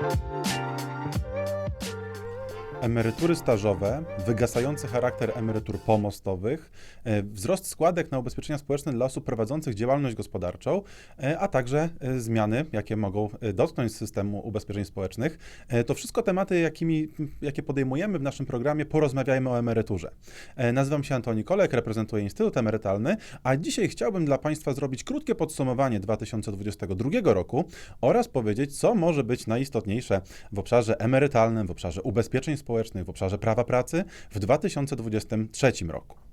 Música Emerytury stażowe, wygasający charakter emerytur pomostowych, e, wzrost składek na ubezpieczenia społeczne dla osób prowadzących działalność gospodarczą, e, a także e, zmiany, jakie mogą dotknąć systemu ubezpieczeń społecznych. To wszystko tematy, jakimi, jakie podejmujemy w naszym programie Porozmawiajmy o emeryturze. Nazywam się Antoni Kolek, reprezentuję Instytut Emerytalny, a dzisiaj chciałbym dla Państwa zrobić krótkie podsumowanie 2022 roku oraz powiedzieć, co może być najistotniejsze w obszarze emerytalnym, w obszarze ubezpieczeń społecznych, w obszarze prawa pracy w 2023 roku.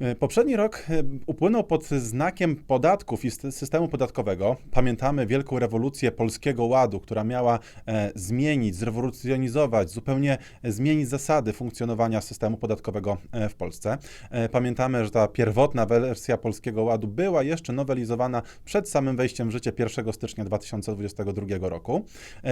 E, Poprzedni rok e, upłynął pod znakiem podatków i sy- systemu podatkowego. Pamiętamy wielką rewolucję Polskiego Ładu, która miała e, zmienić, zrewolucjonizować, zupełnie zmienić zasady funkcjonowania systemu podatkowego w Polsce. Pamiętamy, że ta pierwotna wersja Polskiego Ładu była jeszcze nowelizowana przed samym wejściem w życie 1 stycznia 2022 roku.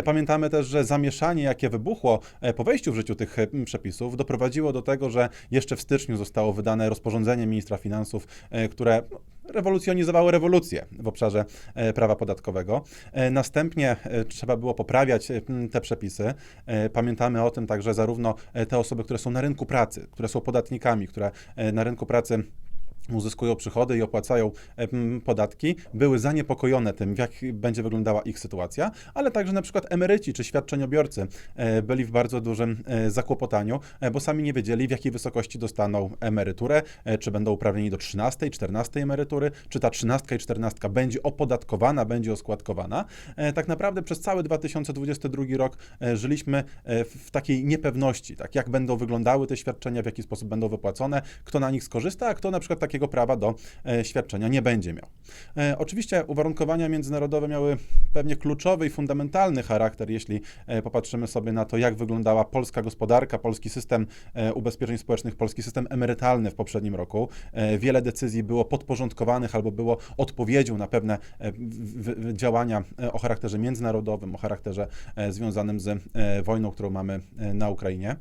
Pamiętamy też, że zamieszanie, jakie wybuchło po wejściu w życiu tych przepisów, doprowadziło do tego, że jeszcze w styczniu zostało wydane rozporządzenie ministra finansów, e, które rewolucjonizowało rewolucję w obszarze e, prawa podatkowego. E, Następnie trzeba było poprawiać te przepisy. Pamiętamy o tym także zarówno te osoby, które są na rynku pracy, które są podatnikami, które na rynku pracy uzyskują przychody i opłacają podatki, były zaniepokojone tym, jak będzie wyglądała ich sytuacja, ale także na przykład emeryci czy świadczeniobiorcy e, byli w bardzo dużym e, zakłopotaniu, e, bo sami nie wiedzieli, w jakiej wysokości dostaną emeryturę, czy będą uprawnieni do 13, 14 emerytury, czy ta 13 i 14 będzie opodatkowana, będzie oskładkowana. Tak naprawdę przez cały 2022 rok żyliśmy w takiej niepewności, tak jak będą wyglądały te świadczenia, w jaki sposób będą wypłacone, kto na nich skorzysta, a kto na przykład takiego prawa do e, świadczenia nie będzie miał. E, Oczywiście uwarunkowania międzynarodowe miały pewnie kluczowy i fundamentalny charakter, jeśli e, popatrzymy sobie na to, jak wyglądała polska gospodarka, polski system ubezpieczeń społecznych, polski system emerytalny w poprzednim roku. Wiele decyzji było podporządkowanych albo było odpowiedzią na pewne działania o charakterze międzynarodowym, o charakterze związanym z wojną, którą mamy na Ukrainie.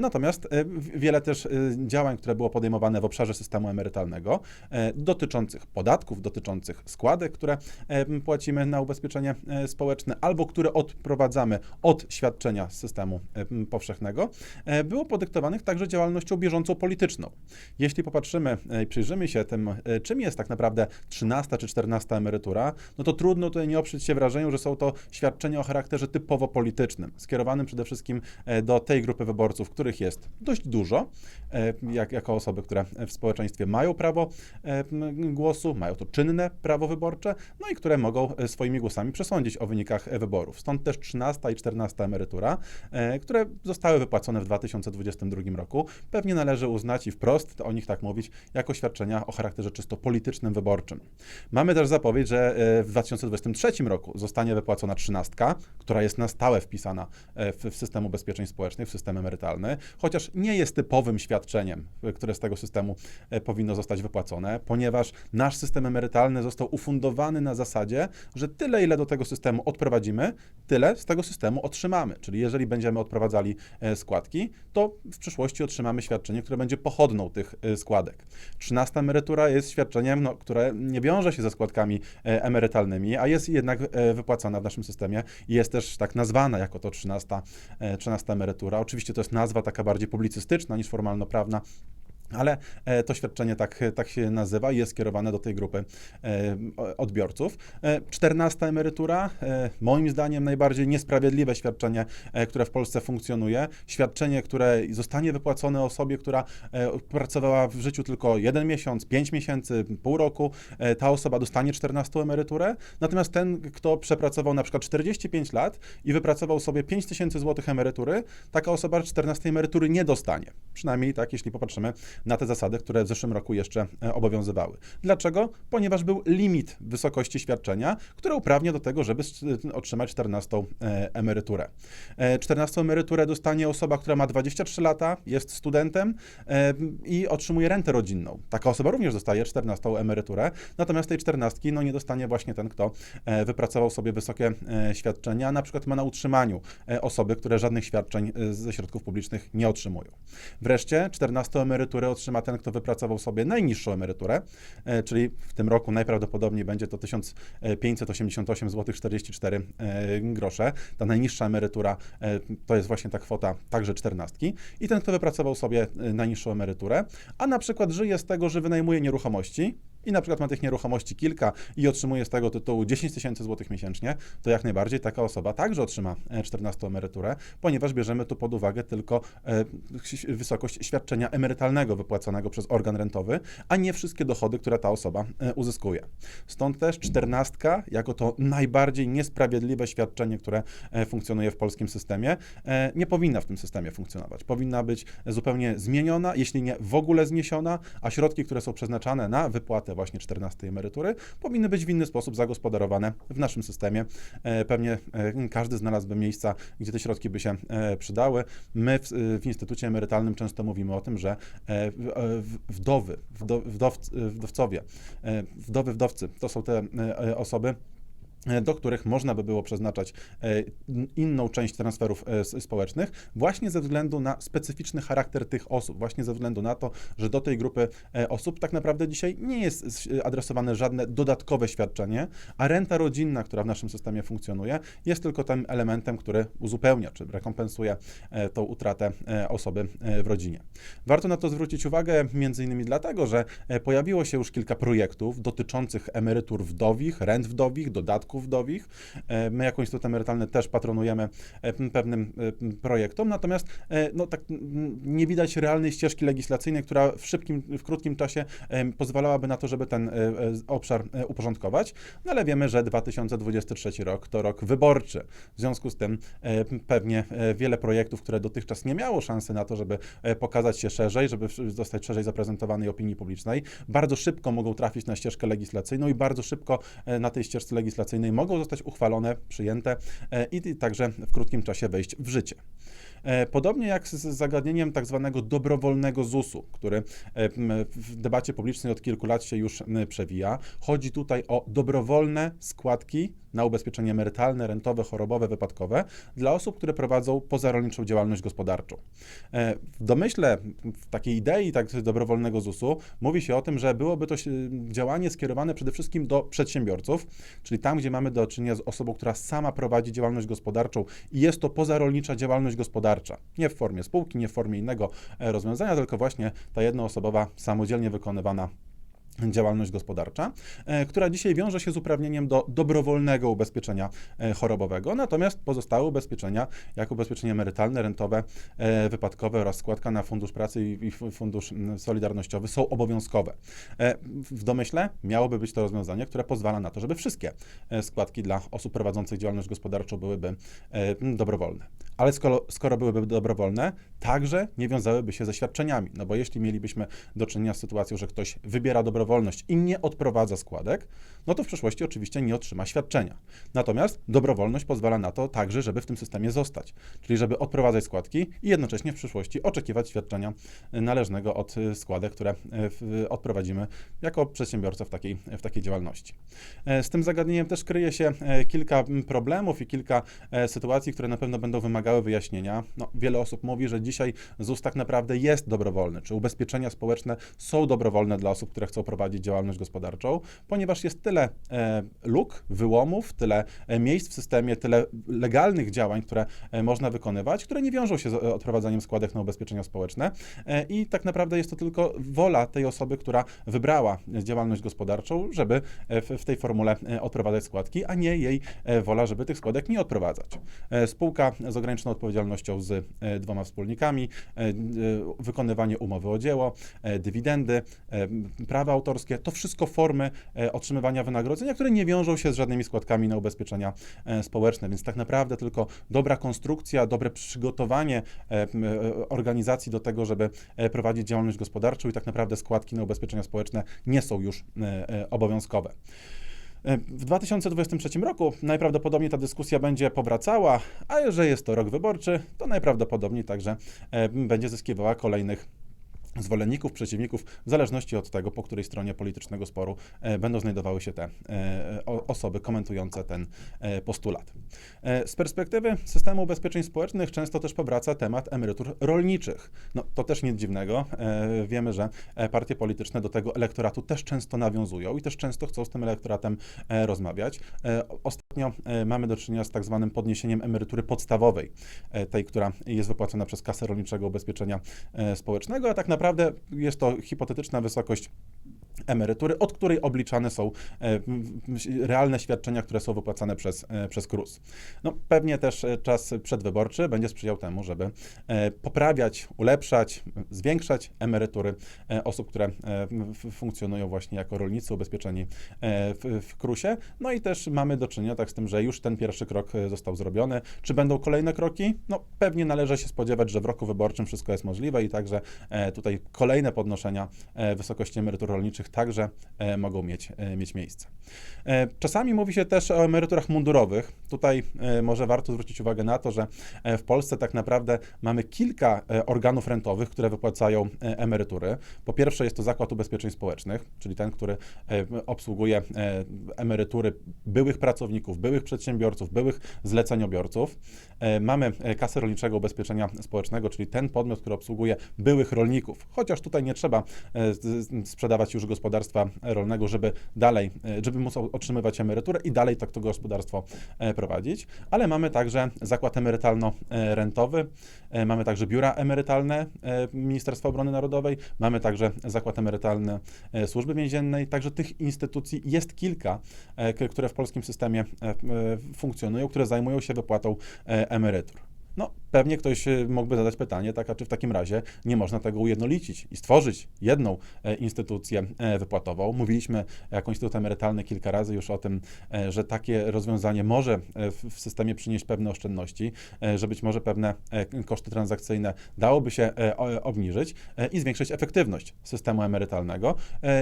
Natomiast wiele też działań, które było podejmowane w obszarze systemu emerytalnego, e, dotyczących podatków, dotyczących składek, które e, płacimy na ubezpieczenie e, społeczne, albo które odprowadzamy od świadczenia z systemu powszechnego, było podyktowanych także działalnością bieżącą polityczną. Jeśli popatrzymy i przyjrzymy się tym, czym jest tak naprawdę 13 czy 14 emerytura, no to trudno tutaj nie oprzeć się wrażeniu, że są to świadczenia o charakterze typowo politycznym, skierowanym przede wszystkim do tej grupy wyborców, których jest dość dużo, jak, jako osoby, które w społeczeństwie mają prawo e, głosu, mają to czynne prawo wyborcze, no i które mogą e, swoimi głosami przesądzić o wynikach e, wyborów. Stąd też 13 i 14 emerytura, które zostały wypłacone w 2022 roku. Pewnie należy uznać i wprost o nich tak mówić, jako świadczenia o charakterze czysto politycznym, wyborczym. Mamy też zapowiedź, że w 2023 roku zostanie wypłacona 13, która jest na stałe wpisana w, system ubezpieczeń społecznych, w system emerytalny, chociaż nie jest typowym świadczeniem, które z tego systemu powinno zostać wypłacone, ponieważ nasz system emerytalny został ufundowany na zasadzie, że tyle, ile do tego systemu odprowadzimy, tyle z tego systemu otrzymamy. Czyli jeżeli będziemy odprowadzali e, składki, to w przyszłości otrzymamy świadczenie, które będzie pochodną tych e, składek. 13 emerytura jest świadczeniem, no, które nie wiąże się ze składkami e, emerytalnymi, a jest jednak wypłacana w naszym systemie i jest też tak nazwana jako to 13, e, 13 emerytura. Oczywiście to jest nazwa taka bardziej publicystyczna niż formalno-prawna. Ale e, to świadczenie tak, tak się nazywa i jest skierowane do tej grupy e, odbiorców. E, 14 emerytura, moim zdaniem najbardziej niesprawiedliwe świadczenie, które w Polsce funkcjonuje. Świadczenie, które zostanie wypłacone osobie, która pracowała w życiu tylko jeden miesiąc, pięć miesięcy, pół roku. Ta osoba dostanie 14 emeryturę, natomiast ten, kto przepracował na przykład 45 lat i wypracował sobie 5 tysięcy złotych emerytury, taka osoba 14 emerytury nie dostanie. Przynajmniej tak, jeśli popatrzymy na te zasady, które w zeszłym roku jeszcze e, obowiązywały. Dlaczego? Ponieważ był limit wysokości świadczenia, które uprawnia do tego, żeby s- otrzymać 14 e, emeryturę. E, 14 emeryturę dostanie osoba, która ma 23 lata, jest studentem e, i otrzymuje rentę rodzinną. Taka osoba również dostaje 14 emeryturę, natomiast tej 14 no, nie dostanie właśnie ten, kto e, wypracował sobie wysokie e, świadczenia, na przykład ma na utrzymaniu e, osoby, które żadnych świadczeń e, ze środków publicznych nie otrzymują. Wreszcie 14 emeryturę otrzyma ten, kto wypracował sobie najniższą emeryturę, e, czyli w tym roku najprawdopodobniej będzie to 1588 zł 44 e, grosze. Ta najniższa emerytura e, to jest właśnie ta kwota także czternastki. I ten, kto wypracował sobie e, najniższą emeryturę, a na przykład żyje z tego, że wynajmuje nieruchomości, i na przykład ma tych nieruchomości kilka i otrzymuje z tego tytułu 10 tysięcy złotych miesięcznie, to jak najbardziej taka osoba także otrzyma e, 14 emeryturę, ponieważ bierzemy tu pod uwagę tylko e, wysokość świadczenia emerytalnego wypłacanego przez organ rentowy, a nie wszystkie dochody, które ta osoba e, uzyskuje. Stąd też czternastka jako to najbardziej niesprawiedliwe świadczenie, które e, funkcjonuje w polskim systemie, e, nie powinna w tym systemie funkcjonować. Powinna być zupełnie zmieniona, jeśli nie w ogóle zniesiona, a środki, które są przeznaczane na wypłatę właśnie 14 emerytury, powinny być w inny sposób zagospodarowane w naszym systemie. E, Pewnie e, każdy znalazłby miejsca, gdzie te środki by się e, przydały. My w, w Instytucie Emerytalnym często mówimy o tym, że wdowy, wdo, wdowc, wdowcowie, wdowy, wdowcy to są te osoby, do których można by było przeznaczać e, inną część transferów e, społecznych, właśnie ze względu na specyficzny charakter tych osób, właśnie ze względu na to, że do tej grupy e, osób tak naprawdę dzisiaj nie jest adresowane żadne dodatkowe świadczenie, a renta rodzinna, która w naszym systemie funkcjonuje, jest tylko tym elementem, który uzupełnia czy rekompensuje e, tą utratę e, osoby e, w rodzinie. Warto na to zwrócić uwagę między innymi dlatego, że e, pojawiło się już kilka projektów dotyczących emerytur wdowich, rent wdowich, dodatków wdowich. E, My jako Instytut Emerytalny też patronujemy e, pewnym e, projektom, natomiast no, tak nie widać realnej ścieżki legislacyjnej, która w szybkim, w krótkim czasie pozwalałaby na to, żeby ten obszar uporządkować, no ale wiemy, że 2023 rok to rok wyborczy. W związku z tym pewnie wiele projektów, które dotychczas nie miało szansy na to, żeby pokazać się szerzej, żeby zostać szerzej zaprezentowanej opinii publicznej, bardzo szybko mogą trafić na ścieżkę legislacyjną i bardzo szybko na tej ścieżce legislacyjnej mogą zostać uchwalone, przyjęte e, i także w krótkim czasie wejść w życie. E, Podobnie jak z zagadnieniem tak zwanego dobrowolnego ZUS-u, który e, w debacie publicznej od kilku lat się już przewija. Chodzi tutaj o dobrowolne składki na ubezpieczenie emerytalne, rentowe, chorobowe, wypadkowe dla osób, które prowadzą pozarolniczą działalność gospodarczą. E, W domyśle, w takiej idei tak dobrowolnego ZUS-u mówi się o tym, że byłoby to działanie skierowane przede wszystkim do przedsiębiorców, czyli tam, gdzie mamy do czynienia z osobą, która sama prowadzi działalność gospodarczą i jest to pozarolnicza działalność gospodarcza. Nie w formie spółki, nie w formie innego e, rozwiązania, tylko właśnie ta jednoosobowa, samodzielnie wykonywana działalność gospodarcza, e, która dzisiaj wiąże się z uprawnieniem do dobrowolnego ubezpieczenia e, chorobowego, natomiast pozostałe ubezpieczenia, jak ubezpieczenie emerytalne, rentowe, e, wypadkowe oraz składka na fundusz pracy i i fu- fundusz solidarnościowy są obowiązkowe. W domyśle miałoby być to rozwiązanie, które pozwala na to, żeby wszystkie składki dla osób prowadzących działalność gospodarczą byłyby dobrowolne. Ale skoro, skoro byłyby dobrowolne, także nie wiązałyby się ze świadczeniami, no bo jeśli mielibyśmy do czynienia z sytuacją, że ktoś wybiera dobrowolność i nie odprowadza składek, no to w przyszłości oczywiście nie otrzyma świadczenia. Natomiast dobrowolność pozwala na to także, żeby w tym systemie zostać, czyli żeby odprowadzać składki i jednocześnie w przyszłości oczekiwać świadczenia y, należnego od y, składek, które y, odprowadzimy jako przedsiębiorca w takiej, w takiej działalności. E, Z tym zagadnieniem też kryje się e, kilka problemów i kilka e, sytuacji, które na pewno będą wymagały wyjaśnienia. No, wiele osób mówi, że dzisiaj ZUS tak naprawdę jest dobrowolny, czy ubezpieczenia społeczne są dobrowolne dla osób, które chcą prowadzić działalność gospodarczą, ponieważ jest tyle e, luk, wyłomów, tyle e, miejsc w systemie, tyle legalnych działań, które e, można wykonywać, które nie wiążą się z e, odprowadzaniem składek na ubezpieczenia społeczne i tak naprawdę jest to tylko wola tej osoby, która wybrała działalność gospodarczą, żeby w, w tej formule odprowadzać składki, a nie jej wola, żeby tych składek nie odprowadzać. Spółka z ograniczoną odpowiedzialnością z dwoma wspólnikami, wykonywanie umowy o dzieło, dywidendy, prawa autorskie, to wszystko formy e, otrzymywania wynagrodzenia, które nie wiążą się z żadnymi składkami na ubezpieczenia e, społeczne, więc tak naprawdę tylko dobra konstrukcja, dobre przygotowanie e, organizacji do tego, żeby prowadzić działalność gospodarczą i tak naprawdę składki na ubezpieczenia społeczne nie są już obowiązkowe. W 2023 roku najprawdopodobniej ta dyskusja będzie powracała, a że jest to rok wyborczy, to najprawdopodobniej także będzie zyskiwała kolejnych zwolenników, przeciwników, w zależności od tego, po której stronie politycznego sporu e, będą znajdowały się te e, o, osoby komentujące ten e, postulat. E, z perspektywy systemu ubezpieczeń społecznych często też powraca temat emerytur rolniczych. No, to też nic dziwnego. E, wiemy, że e, partie polityczne do tego elektoratu też często nawiązują i też często chcą z tym elektoratem e, rozmawiać. E, Ostatnio e, mamy do czynienia z tak zwanym podniesieniem emerytury podstawowej, e, tej, która jest wypłacona przez Kasę Rolniczego Ubezpieczenia e, Społecznego, a tak naprawdę jest to hipotetyczna wysokość emerytury, od której obliczane są e, realne świadczenia, które są wypłacane przez, e, przez KRUS. No, pewnie też e, czas przedwyborczy będzie sprzyjał temu, żeby poprawiać, ulepszać, zwiększać emerytury osób, które funkcjonują właśnie jako rolnicy ubezpieczeni w, w KRUSie. No i też mamy do czynienia tak z tym, że już ten pierwszy krok został zrobiony. Czy będą kolejne kroki? No pewnie należy się spodziewać, że w roku wyborczym wszystko jest możliwe i także tutaj kolejne podnoszenia wysokości emerytur rolniczych także e, mogą mieć, e, mieć miejsce. E, czasami mówi się też o emeryturach mundurowych. Tutaj może warto zwrócić uwagę na to, że w Polsce tak naprawdę mamy kilka organów rentowych, które wypłacają emerytury. Po pierwsze jest to Zakład Ubezpieczeń Społecznych, czyli ten, który obsługuje emerytury byłych pracowników, byłych przedsiębiorców, byłych zleceniobiorców. Mamy Kasę Rolniczego Ubezpieczenia Społecznego, czyli ten podmiot, który obsługuje byłych rolników, chociaż tutaj nie trzeba sprzedawać już gospodarstwa rolnego, żeby dalej, e, żeby móc otrzymywać emeryturę i dalej tak to gospodarstwo e, prowadzić, ale mamy także zakład emerytalno-rentowy, e, mamy także biura emerytalne Ministerstwa Obrony Narodowej, mamy także zakład emerytalny Służby Więziennej, także tych instytucji jest kilka, które w polskim systemie funkcjonują, które zajmują się wypłatą emerytur. No, pewnie ktoś e, mógłby zadać pytanie, tak, a czy w takim razie nie można tego ujednolicić i stworzyć jedną e, instytucję e, wypłatową. Mówiliśmy jako Instytut Emerytalny kilka razy już o tym, że takie rozwiązanie może w systemie przynieść pewne oszczędności, że być może pewne koszty transakcyjne dałoby się obniżyć i zwiększyć efektywność systemu emerytalnego,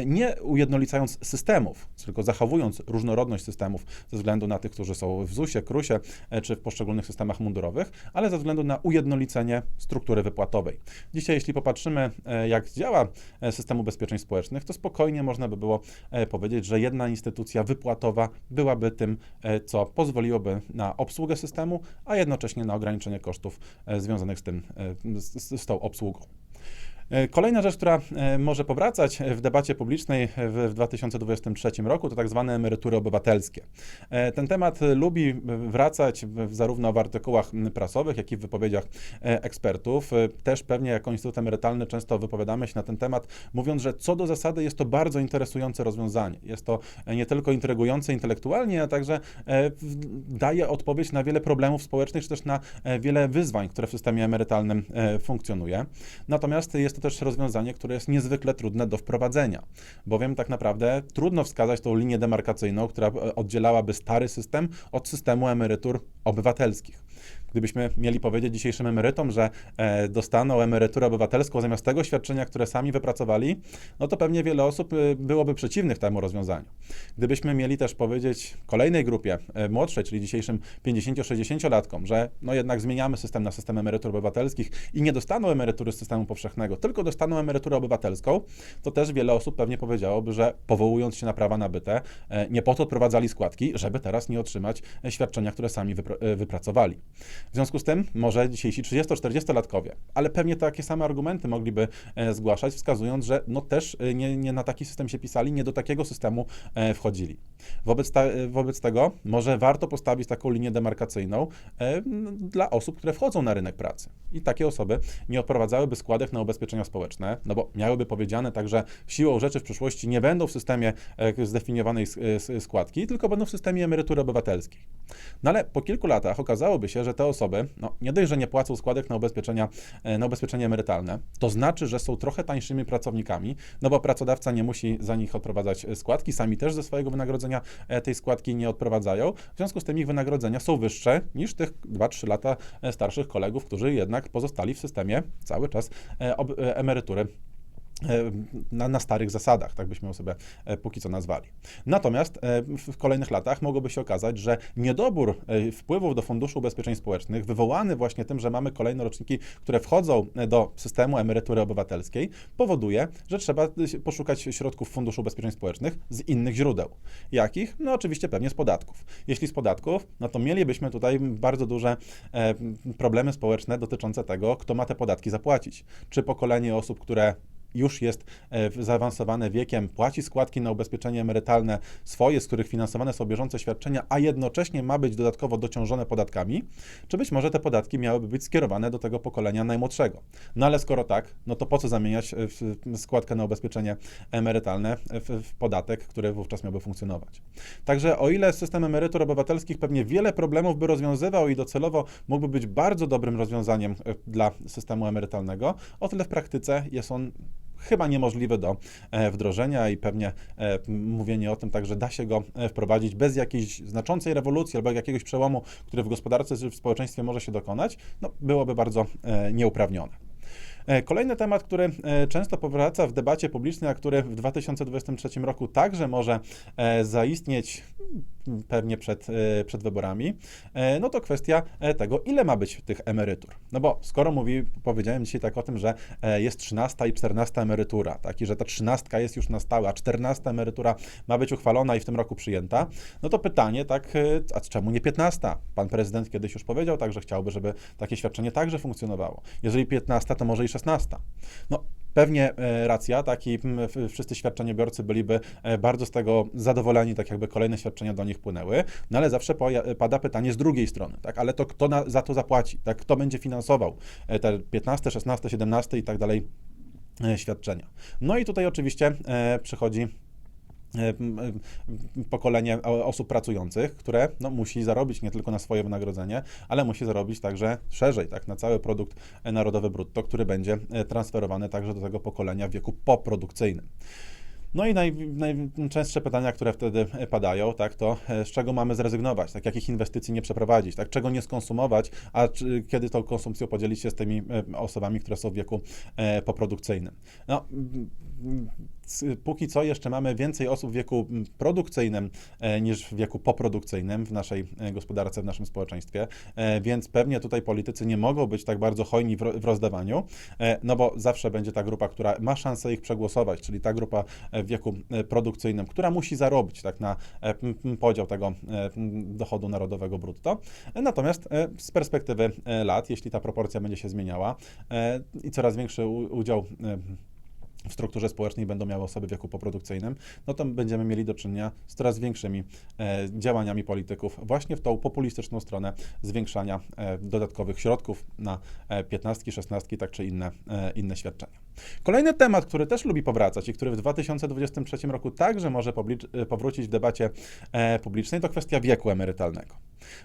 nie ujednolicając systemów, tylko zachowując różnorodność systemów ze względu na tych, którzy są w ZUS-ie, KRUS-ie czy w poszczególnych systemach mundurowych, ale ze względu na ujednolicenie struktury wypłatowej. Dzisiaj, jeśli popatrzymy, e, jak działa e, system ubezpieczeń społecznych, to spokojnie można by było e, powiedzieć, że jedna instytucja wypłatowa byłaby tym, co pozwoliłoby na obsługę systemu, a jednocześnie na ograniczenie kosztów związanych z tym, z, z tą obsługą. E, kolejna rzecz, która e, może powracać w debacie publicznej w 2023 roku, to tak zwane emerytury obywatelskie. E, ten temat lubi wracać zarówno w artykułach prasowych, jak i w wypowiedziach ekspertów. Też pewnie jako Instytut Emerytalny często wypowiadamy się na ten temat, mówiąc, że co do zasady jest to bardzo interesujące rozwiązanie. Jest to nie tylko intrygujące intelektualnie, a także daje odpowiedź na wiele problemów społecznych, czy też na wiele wyzwań, które w systemie emerytalnym funkcjonuje. Natomiast jest to też rozwiązanie, które jest niezwykle trudne do wprowadzenia, bowiem tak naprawdę trudno wskazać tą linię demarkacyjną, która oddzielałaby stary system od systemu emerytur obywatelskich gdybyśmy mieli powiedzieć dzisiejszym emerytom, że e, dostaną emeryturę obywatelską zamiast tego świadczenia, które sami wypracowali, no to pewnie wiele osób e, byłoby przeciwnych temu rozwiązaniu. Gdybyśmy mieli też powiedzieć kolejnej grupie e, młodszej, czyli dzisiejszym 50-60-latkom, że no jednak zmieniamy system na system emerytur obywatelskich i nie dostaną emerytury z systemu powszechnego, tylko dostaną emeryturę obywatelską, to też wiele osób pewnie powiedziałoby, że powołując się na prawa nabyte, nie po to odprowadzali składki, żeby teraz nie otrzymać świadczenia, które sami wypracowali. W związku z tym może dzisiejsi 30-40-latkowie, ale pewnie takie same argumenty mogliby e, zgłaszać, wskazując, że no też e, nie, nie na taki system się pisali, nie do takiego systemu e, wchodzili. Wobec, ta, wobec tego może warto postawić taką linię demarkacyjną dla osób, które wchodzą na rynek pracy. I takie osoby nie odprowadzałyby składek na ubezpieczenia społeczne, no bo miałyby powiedziane tak, że siłą rzeczy w przyszłości nie będą w systemie zdefiniowanej składki, tylko będą w systemie emerytury obywatelskiej. No ale po kilku latach okazałoby się, że te osoby, no nie dość, że nie płacą składek na, ubezpieczenia, e, na ubezpieczenie emerytalne, to znaczy, że są trochę tańszymi pracownikami, no bo pracodawca nie musi za nich odprowadzać e, składki, sami też ze swojego wynagrodzenia e, tej składki nie odprowadzają, w związku z tym ich wynagrodzenia są wyższe niż tych 2-3 lata starszych kolegów, którzy jednak pozostali w systemie cały czas emerytury na, na starych zasadach, tak byśmy ją sobie e, póki co nazwali. Natomiast e, w kolejnych latach mogłoby się okazać, że niedobór e, wpływów do Funduszu Ubezpieczeń Społecznych, wywołany właśnie tym, że mamy kolejne roczniki, które wchodzą e, do systemu emerytury obywatelskiej, powoduje, że trzeba e, poszukać środków Funduszu Ubezpieczeń Społecznych z innych źródeł. Jakich? No oczywiście pewnie z podatków. Jeśli z podatków, no to mielibyśmy tutaj bardzo duże e, problemy społeczne dotyczące tego, kto ma te podatki zapłacić. Czy pokolenie osób, które już jest e, zaawansowane wiekiem, płaci składki na ubezpieczenie emerytalne swoje, z których finansowane są bieżące świadczenia, a jednocześnie ma być dodatkowo dociążone podatkami, czy być może te podatki miałyby być skierowane do tego pokolenia najmłodszego. No ale skoro tak, no to po co zamieniać e, składkę na ubezpieczenie emerytalne w, w podatek, który wówczas miałby funkcjonować. Także o ile system emerytur obywatelskich pewnie wiele problemów by rozwiązywał i docelowo mógłby być bardzo dobrym rozwiązaniem e, dla systemu emerytalnego, o tyle w praktyce jest on chyba niemożliwy do e, wdrożenia i pewnie e, mówienie o tym tak, że da się go e, wprowadzić bez jakiejś znaczącej rewolucji albo jakiegoś przełomu, który w gospodarce czy w społeczeństwie może się dokonać, no, byłoby bardzo nieuprawnione. Kolejny temat, który często powraca w debacie publicznej, a który w 2023 roku także może zaistnieć pewnie przed, e, przed wyborami, e, no to kwestia e, tego, ile ma być tych emerytur. No bo skoro mówi, powiedziałem dzisiaj tak o tym, że jest 13 i 14 emerytura, tak, i że ta 13 jest już na stałe, a 14 emerytura ma być uchwalona i w tym roku przyjęta, no to pytanie, tak, a czemu nie 15? Pan prezydent kiedyś już powiedział tak, że chciałby, żeby takie świadczenie także funkcjonowało. Jeżeli 15, to może i 16. No, Pewnie e, racja, tak i mm, w- wszyscy świadczeniobiorcy byliby e, bardzo z tego zadowoleni, tak jakby kolejne świadczenia do nich płynęły, no ale zawsze pada pytanie z drugiej strony, tak, ale to kto na, za to zapłaci, tak, kto będzie finansował e, te 15, 16, 17 i tak dalej świadczenia. No i tutaj oczywiście przychodzi pokolenie o- osób pracujących, które no, musi zarobić nie tylko na swoje wynagrodzenie, ale musi zarobić także szerzej, tak, na cały produkt e, narodowy brutto, który będzie e, transferowany także do tego pokolenia w wieku poprodukcyjnym. No i naj, najczęstsze pytania, które wtedy e, padają, tak, to e, z czego mamy zrezygnować, tak, jakich inwestycji nie przeprowadzić, tak, czego nie skonsumować, a czy, kiedy tą konsumpcją podzielić się z tymi e, osobami, które są w wieku e, poprodukcyjnym. No, póki co jeszcze mamy więcej osób w wieku produkcyjnym e, niż w wieku poprodukcyjnym w naszej e, gospodarce, w naszym społeczeństwie, e, więc pewnie tutaj politycy nie mogą być tak bardzo hojni w, ro- w rozdawaniu, no bo zawsze będzie ta grupa, która ma szansę ich przegłosować, czyli ta grupa w wieku produkcyjnym, która musi zarobić tak na podział tego dochodu narodowego brutto. Natomiast z perspektywy lat, jeśli ta proporcja będzie się zmieniała i coraz większy udział w strukturze społecznej będą miały osoby w wieku poprodukcyjnym, no to będziemy mieli do czynienia z coraz większymi e, działaniami polityków właśnie w tą populistyczną stronę zwiększania e, dodatkowych środków na e, 15, 16, tak czy inne, e, inne świadczenia. Kolejny temat, który też lubi powracać i który w 2023 roku także może e, powrócić w debacie e, publicznej, to kwestia wieku emerytalnego.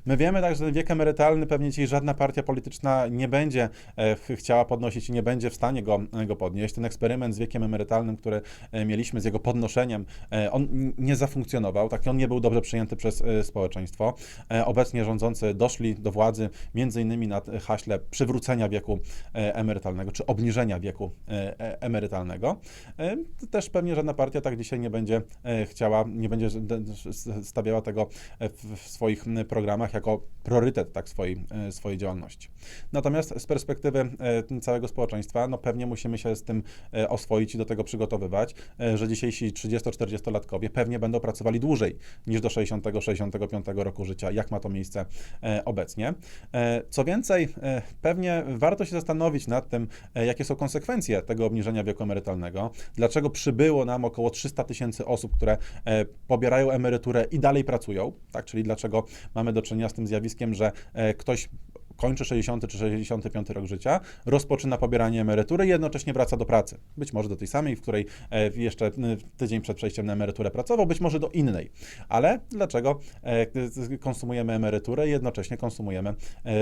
My wiemy także, że wiek emerytalny pewnie dzisiaj żadna partia polityczna nie będzie e, ch- chciała podnosić i nie będzie w stanie go, go podnieść. Ten eksperyment z wiekiem emerytalnym, który e, mieliśmy, z jego podnoszeniem, e, on nie zafunkcjonował, tak, on nie był dobrze przyjęty przez e, społeczeństwo. E, Obecnie rządzący doszli do władzy między innymi na haśle przywrócenia wieku emerytalnego, czy obniżenia wieku emerytalnego. Też pewnie żadna partia tak dzisiaj nie będzie chciała, nie będzie stawiała tego w swoich programach jako priorytet tak swojej, swojej działalności. Natomiast z perspektywy całego społeczeństwa, no pewnie musimy się z tym e, i do tego przygotowywać, e, że dzisiejsi 30-40-latkowie pewnie będą pracowali dłużej niż do 60-65 roku życia, jak ma to miejsce e, obecnie. E, Co więcej, pewnie warto się zastanowić nad tym, jakie są konsekwencje tego obniżenia wieku emerytalnego, dlaczego przybyło nam około 300 tysięcy osób, które pobierają emeryturę i dalej pracują, tak? czyli dlaczego mamy do czynienia z tym zjawiskiem, że ktoś kończy 60 czy 65 rok życia, rozpoczyna pobieranie emerytury i jednocześnie wraca do pracy. Być może do tej samej, w której e, jeszcze e, tydzień przed przejściem na emeryturę pracował, być może do innej. Ale dlaczego e, konsumujemy emeryturę i jednocześnie konsumujemy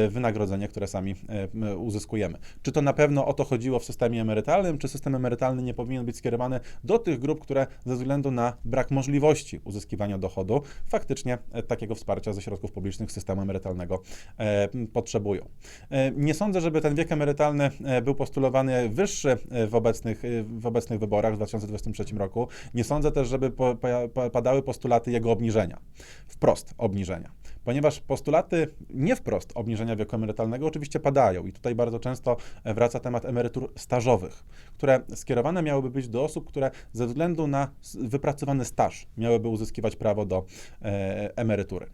wynagrodzenie, które sami uzyskujemy? Czy to na pewno o to chodziło w systemie emerytalnym, czy system emerytalny nie powinien być skierowany do tych grup, które ze względu na brak możliwości uzyskiwania dochodu faktycznie takiego wsparcia ze środków publicznych systemu emerytalnego potrzebują? Potrzebują. E, Nie sądzę, żeby ten wiek emerytalny e, był postulowany wyższy e, w obecnych, w obecnych wyborach w 2023 roku. Nie sądzę też, żeby padały postulaty jego obniżenia. Wprost obniżenia. Ponieważ postulaty nie wprost obniżenia wieku emerytalnego oczywiście padają i tutaj bardzo często e, wraca temat emerytur stażowych, które skierowane miałyby być do osób, które ze względu na wypracowany staż miałyby uzyskiwać prawo do e, emerytury.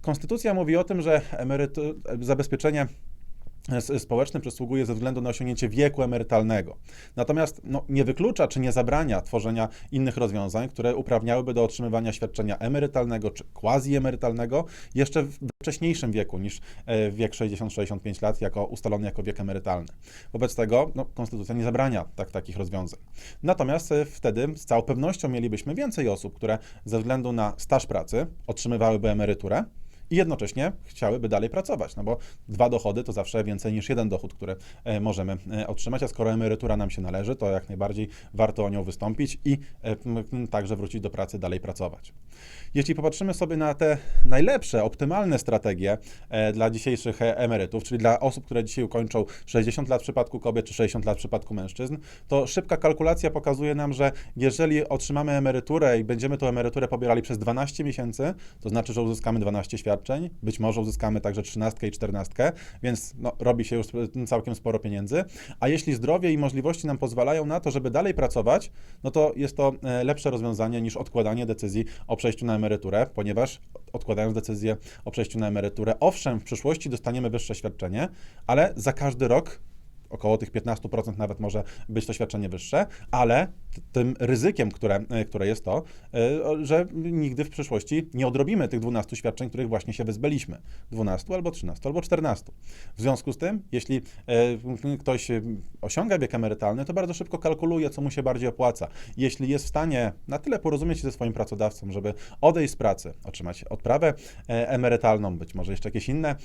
Konstytucja mówi o tym, że emerytu, zabezpieczenie s- społeczne przysługuje ze względu na osiągnięcie wieku emerytalnego. Natomiast no, nie wyklucza czy nie zabrania tworzenia innych rozwiązań, które uprawniałyby do otrzymywania świadczenia emerytalnego czy quasi-emerytalnego jeszcze w wcześniejszym wieku niż e, wiek 60-65 lat, jako ustalony jako wiek emerytalny. Wobec tego no, konstytucja nie zabrania tak, takich rozwiązań. Natomiast e, wtedy z całą pewnością mielibyśmy więcej osób, które ze względu na staż pracy otrzymywałyby emeryturę, i jednocześnie chciałyby dalej pracować, no bo dwa dochody to zawsze więcej niż jeden dochód, który e, możemy e, otrzymać, a skoro emerytura nam się należy, to jak najbardziej warto o nią wystąpić i e, także wrócić do pracy, dalej pracować. Jeśli popatrzymy sobie na te najlepsze, optymalne strategie dla dzisiejszych emerytów, czyli dla osób, które dzisiaj ukończą 60 lat w przypadku kobiet czy 60 lat w przypadku mężczyzn, to szybka kalkulacja pokazuje nam, że jeżeli otrzymamy emeryturę i będziemy tę emeryturę pobierali przez 12 miesięcy, to znaczy, że uzyskamy 12 świadczeń, być może uzyskamy także 13 i 14, więc no, robi się już całkiem sporo pieniędzy. A jeśli zdrowie i możliwości nam pozwalają na to, żeby dalej pracować, no to jest to e, lepsze rozwiązanie niż odkładanie decyzji o przejściu na emeryturę, ponieważ odkładając decyzję o przejściu na emeryturę, owszem, w przyszłości dostaniemy wyższe świadczenie, ale za każdy rok około tych 15% nawet może być to świadczenie wyższe, ale tym ryzykiem, które, e, które jest to, e, że nigdy w przyszłości nie odrobimy tych 12 świadczeń, których właśnie się wyzbyliśmy. 12 albo 13 albo 14. W związku z tym, jeśli e, ktoś osiąga wiek emerytalny, to bardzo szybko kalkuluje, co mu się bardziej opłaca. Jeśli jest w stanie na tyle porozumieć się ze swoim pracodawcą, żeby odejść z pracy, otrzymać odprawę emerytalną, być może jeszcze jakieś inne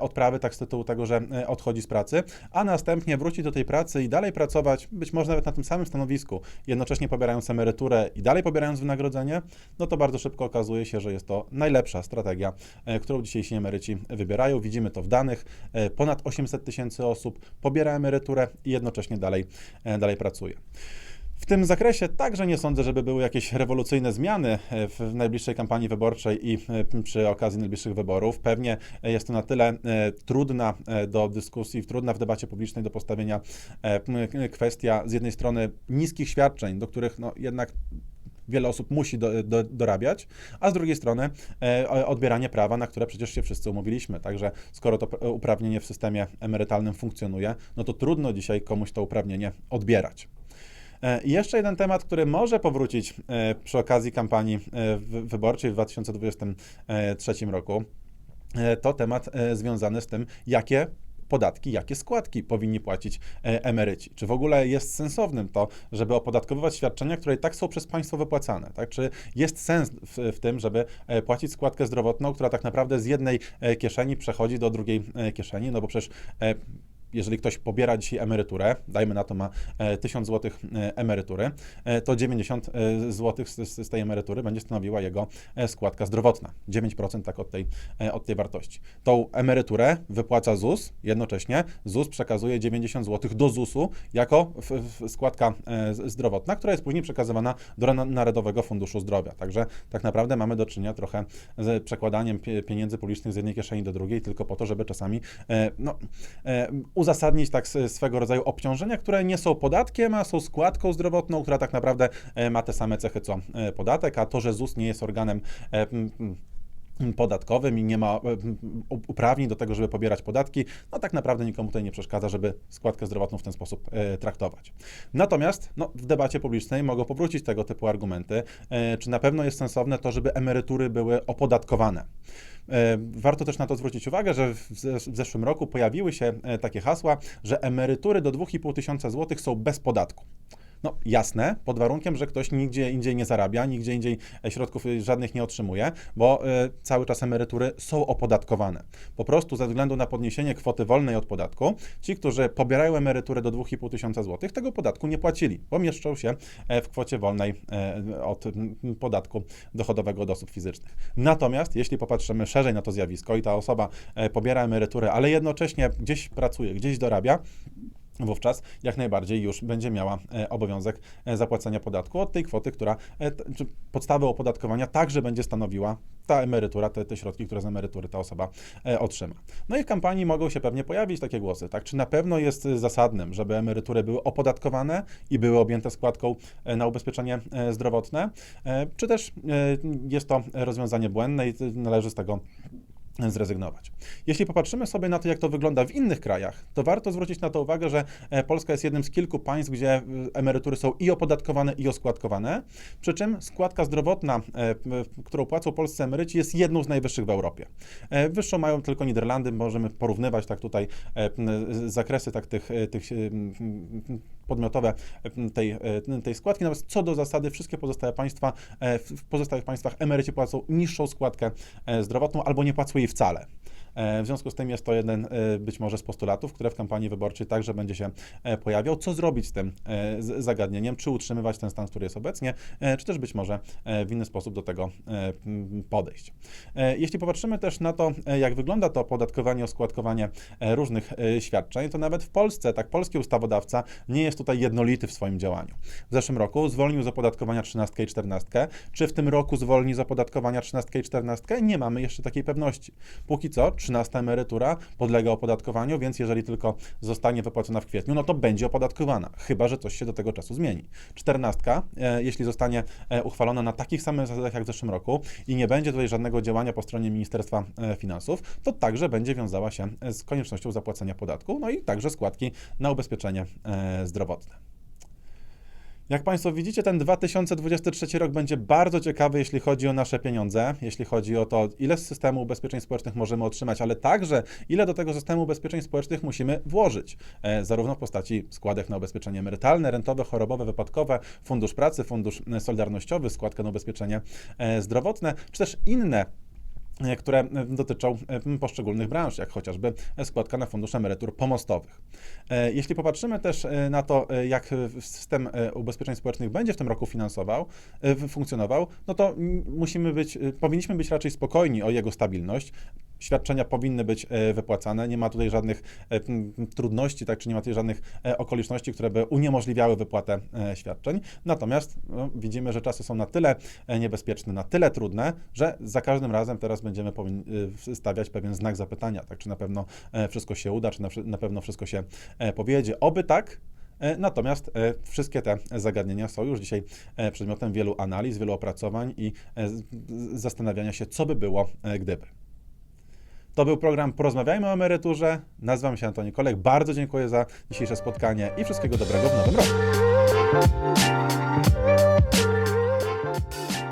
odprawy, tak z tytułu tego, że odchodzi z pracy, a następnie wrócić do tej pracy i dalej pracować, być może nawet na tym samym stanowisku, jednocześnie pobierając emeryturę i dalej pobierając wynagrodzenie, no to bardzo szybko okazuje się, że jest to najlepsza strategia, e, którą dzisiejsi emeryci wybierają. Widzimy to w danych. E, Ponad 800 tysięcy osób pobiera emeryturę i jednocześnie dalej, e, dalej pracuje. W tym zakresie także nie sądzę, żeby były jakieś rewolucyjne zmiany e, w najbliższej kampanii wyborczej i e, przy okazji najbliższych wyborów. Pewnie jest to na tyle e, trudna e, do dyskusji, trudna w debacie publicznej do postawienia e, kwestia z jednej strony niskich świadczeń, do których no, jednak wiele osób musi do, do, dorabiać, a z drugiej strony e, odbieranie prawa, na które przecież się wszyscy umówiliśmy. Także skoro to uprawnienie w systemie emerytalnym funkcjonuje, no to trudno dzisiaj komuś to uprawnienie odbierać. E, I jeszcze jeden temat, który może powrócić e, przy okazji kampanii e, wy- wyborczej w 2023 roku, to temat związany z tym, jakie podatki, jakie składki powinni płacić emeryci. Czy w ogóle jest sensownym to, żeby opodatkowywać świadczenia, które i tak są przez państwo wypłacane? Tak? Czy jest sens w, w tym, żeby płacić składkę zdrowotną, która tak naprawdę z jednej kieszeni przechodzi do drugiej kieszeni? No bo przecież jeżeli ktoś pobiera dzisiaj emeryturę, dajmy na to ma e, 1000 zł emerytury, e, to 90 zł z, z tej emerytury będzie stanowiła jego e, składka zdrowotna. 9% tak od tej, e, od tej wartości. Tą emeryturę wypłaca ZUS, jednocześnie ZUS przekazuje 90 zł do ZUS-u jako f, f, składka e, zdrowotna, która jest później przekazywana do Narodowego Funduszu Zdrowia. Także tak naprawdę mamy do czynienia trochę z przekładaniem pie- pieniędzy publicznych z jednej kieszeni do drugiej, tylko po to, żeby czasami e, no, e, uzasadnić tak swego rodzaju obciążenia, które nie są podatkiem, a są składką zdrowotną, która tak naprawdę e, ma te same cechy co e, podatek, a to, że ZUS nie jest organem e, podatkowym i nie ma e, uprawnień do tego, żeby pobierać podatki, no tak naprawdę nikomu tutaj nie przeszkadza, żeby składkę zdrowotną w ten sposób e, traktować. Natomiast no, w debacie publicznej mogą powrócić tego typu argumenty, e, czy na pewno jest sensowne to, żeby emerytury były opodatkowane. E, Warto też na to zwrócić uwagę, że w w zeszłym roku pojawiły się e, takie hasła, że emerytury do 2,5 tysiąca złotych są bez podatku. No jasne, pod warunkiem, że ktoś nigdzie indziej nie zarabia, nigdzie indziej e, środków e, żadnych nie otrzymuje, bo e, cały czas emerytury są opodatkowane. Po prostu ze względu na podniesienie kwoty wolnej od podatku, ci, którzy pobierają emeryturę do 2,5 tysiąca złotych, tego podatku nie płacili, bo mieszczą się w kwocie wolnej od podatku dochodowego od osób fizycznych. Natomiast jeśli popatrzymy szerzej na to zjawisko i ta osoba pobiera emeryturę, ale jednocześnie gdzieś pracuje, gdzieś dorabia, wówczas jak najbardziej już będzie miała e, obowiązek e, zapłacenia podatku od tej kwoty, która, e, czy podstawę opodatkowania także będzie stanowiła ta emerytura, te, te środki, które z emerytury ta osoba otrzyma. No i w kampanii mogą się pewnie pojawić takie głosy, tak? Czy na pewno jest zasadnym, żeby emerytury były opodatkowane i były objęte składką na ubezpieczenie zdrowotne, czy też jest to rozwiązanie błędne i należy z tego zrezygnować. Jeśli popatrzymy sobie na to, jak to wygląda w innych krajach, to warto zwrócić na to uwagę, że e, Polska jest jednym z kilku państw, gdzie e, emerytury są i opodatkowane, i oskładkowane, przy czym składka zdrowotna, e, którą płacą polscy emeryci, jest jedną z najwyższych w Europie. Wyższą mają tylko Niderlandy, możemy porównywać tak tutaj zakresy tak tych, tych podmiotowe tej, e, tej składki, natomiast co do zasady wszystkie pozostałe państwa, e, w w pozostałych państwach emeryci płacą niższą składkę e, zdrowotną albo nie płacą jej wcale. E, W związku z tym jest to jeden e, być może z postulatów, które w kampanii wyborczej także będzie się e, pojawiał. Co zrobić z tym zagadnieniem? Czy utrzymywać ten stan, który jest obecnie, czy też być może w inny sposób do tego podejść. Jeśli popatrzymy też na to, jak wygląda to opodatkowanie, oskładkowanie różnych świadczeń, to nawet w Polsce, tak polski ustawodawca nie jest tutaj jednolity w swoim działaniu. W zeszłym roku zwolnił z opodatkowania 13 i 14. Czy w tym roku zwolni z opodatkowania 13 i 14? Nie mamy jeszcze takiej pewności. Póki co 13 emerytura podlega opodatkowaniu, więc jeżeli tylko zostanie wypłacona w kwietniu, no to będzie opodatkowana, chyba że coś się do tego czasu zmieni. 14, e, jeśli zostanie e, uchwalona na takich samych zasadach jak w zeszłym roku i nie będzie tutaj żadnego działania po stronie Ministerstwa e, Finansów, to także będzie wiązała się z koniecznością zapłacenia podatku, no i także składki na ubezpieczenie zdrowotne. Jak Państwo widzicie, ten 2023 rok będzie bardzo ciekawy, jeśli chodzi o nasze pieniądze, jeśli chodzi o to, ile z systemu ubezpieczeń społecznych możemy otrzymać, ale także ile do tego systemu ubezpieczeń społecznych musimy włożyć, e, zarówno w postaci składek na ubezpieczenie emerytalne, rentowe, chorobowe, wypadkowe, fundusz pracy, fundusz e, solidarnościowy, składkę na ubezpieczenie e, zdrowotne, czy też inne które e, dotyczą e, poszczególnych branż, jak chociażby składka na fundusz emerytur pomostowych. E, Jeśli popatrzymy też na to, jak system ubezpieczeń społecznych będzie w tym roku finansował, funkcjonował, no to musimy być, powinniśmy być raczej spokojni o jego stabilność. Świadczenia powinny być e, wypłacane, nie ma tutaj żadnych e, trudności, tak, czy nie ma tutaj żadnych e, okoliczności, które by uniemożliwiały wypłatę świadczeń. Natomiast no, widzimy, że czasy są na tyle niebezpieczne, na tyle trudne, że za każdym razem teraz będziemy stawiać pewien znak zapytania, tak, czy na pewno wszystko się uda, czy na, na pewno wszystko się powiedzie. Oby tak, Natomiast wszystkie te zagadnienia są już dzisiaj przedmiotem wielu analiz, wielu opracowań i zastanawiania się, co by było, gdyby. To był program Porozmawiajmy o emeryturze. Nazywam się Antoni Kolek. Bardzo dziękuję za dzisiejsze spotkanie i wszystkiego dobrego w nowym roku.